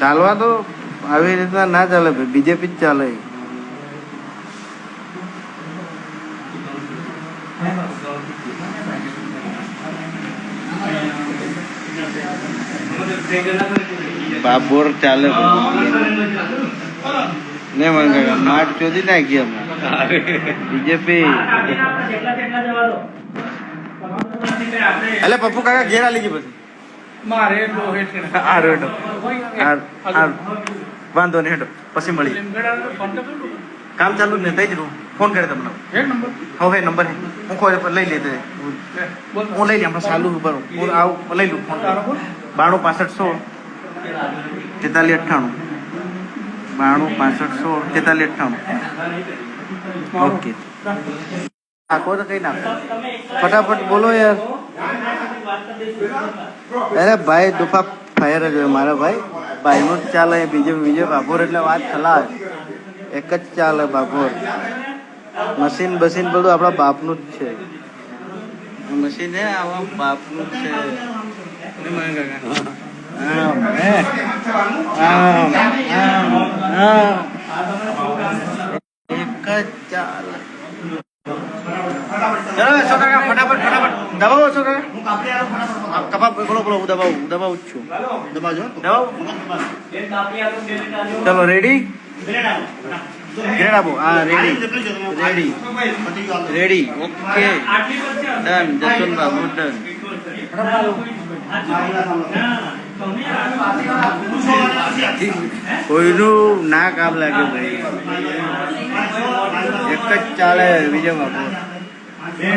ચાલવા તો આવી રીતના ના ચાલે ભાઈ બીજેપી જ ચાલે. બાબોર ચાલે ને મંગળ માટ ચોધી નાખી અમે. બીજેપી. એટલે પપ્પુ કાકા ઘેર આલી ગઈ પછી. મારે આ રેડો. વાંધો નહીં હેડો. પછી મળી કામ ચાલુ ને થઈ જ રહું ફોન કરે તમને. હવે નંબર હે. હું કોઈ લઈ લેતે. હું લઈ લે હમણાં ચાલુ ઉપર હું આવું લઈ લઉં ફોન. બાણું પાસઠ સોળ. તેતાલીસ અઠ્ઠાણું. બાણું પાસઠ સોળ તેતાલી અઠ્ઠાણું. ઓકે. નાખો તો કઈ નાખો ફટાફટ બોલો યાર. અરે ભાઈ દુફા ફાયર જ હોય મારા ભાઈ. ભાઈનું જ ચાલે બીજે બીજે બાભોર એટલે વાત ખલાસ. એક જ ચાલે બાભોર મશીન બસીન બધું આપણા બાપનું જ છે. મશીન હે આવા બાપનું જ છે. એક જ ચાલે. ચલો સો કાકા? ફટાફટ ફટાફટ. દબાવો છો કાકા? કપા બોલો બોલો હું દબાવું હું દબાવું જ છું. દબાવજો દબાવું. ચલો રેડી ગ્રેડ આપો. હા ready ready ready okay done Jaswant babu done કોઈનું ના કામ લાગે ભાઈ. એક જ ચાલે વિજય એટલે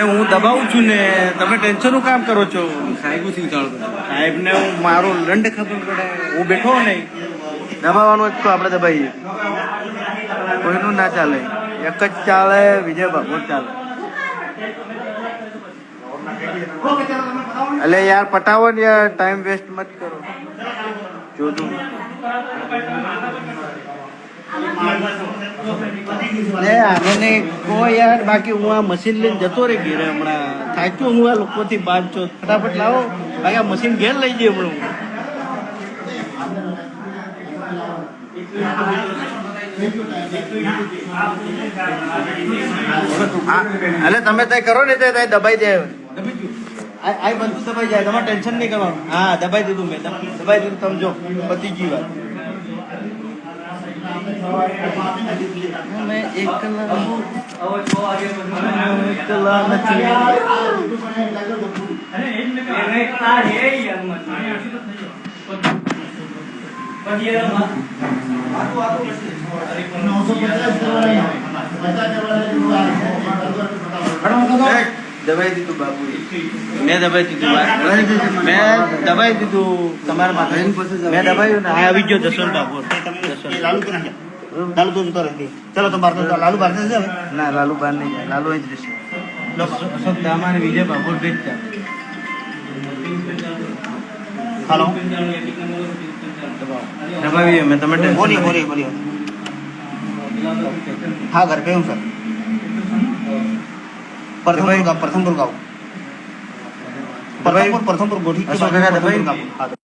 હું દબાવું છું ને તમે ટેન્શનનું કામ કરો છો. સાહેબ સાહેબ ને હું મારો દંડ ખબર પડે. હું બેઠો નહીં. દબાવવાનું જ તો આપણે દબાઈએ. કોઈનું ના ચાલે. એક જ ચાલે વિજય બાબુ ચાલે. એટલે યાર પટાવો ને યાર ટાઈમ વેસ્ટ મત કરો. જોજો. લે મને કો યાર બાકી હું આ મશીન લઈને જતો રે ઘેરે હમણાં. થાક્યો હું આ લોકોથી બાદ છો ફટાફટ લાવો. બાકી આ મશીન ઘેર લઈ જઈએ હમણાં એટલે તમે તય કરો ને તે તય દબાઈ દે. આ બધું દબાઈ જાય તમારે ટેન્શન નહીં કરવાનું. હા દબાઈ દીધું મેં. દબ- દબાઈ દીધું તમે જો પતી ગઈ વાત. મેં એકલા હું. એકલા નથી. દબાઈ દીધું બાપુ મેં દબાઈ દીધું. મેં દબાઈ દીધું તમારા માથે. મેં દબાયું ને આવી ગયો જસવંત બાપુ. લાલુ તો ચલો તો બહાર લાલુ બહાર જશે ના લાલુ બહાર નહીં જાય. લાલુ અહીં જ રહેશે. દામાને વિજય બાપુ ભેજતા હાલો. દબાવીએ મેં તમે હા ઘર પે સર. પ્રથમ દુર્ગા પ્રથમ દુર્ગા પ્રથમપુર પ્રથમપુર ગોઠી